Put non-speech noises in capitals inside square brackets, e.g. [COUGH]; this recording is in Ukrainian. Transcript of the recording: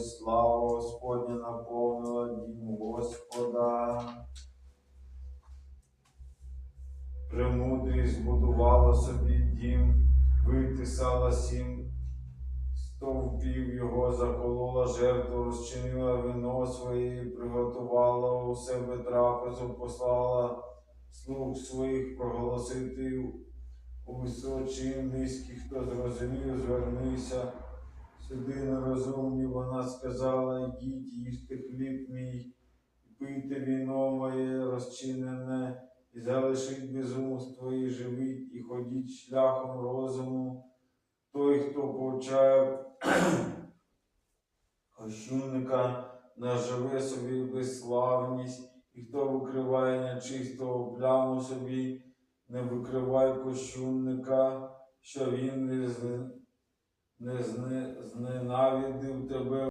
слава Господня наповнила дім Господа. Премудрість збудувала собі дім, витисала сім стовпів його, заколола жертву, розчинила вино своє, приготувала у себе трапезу, послала слуг своїх проголосити у височі низькі, хто зрозумів, звернися. Сюди нерозумні, вона сказала, йдіть, їжте хліб мій, пийте віно моє розчинене, і залишіть безумство, і живіть, і ходіть шляхом розуму. Той, хто повчає [CLEARS THROAT] кощунника, наживе собі безславність, і хто викриває нечистого пляму собі, не викривай кощунника, що він не, не зненавидів тебе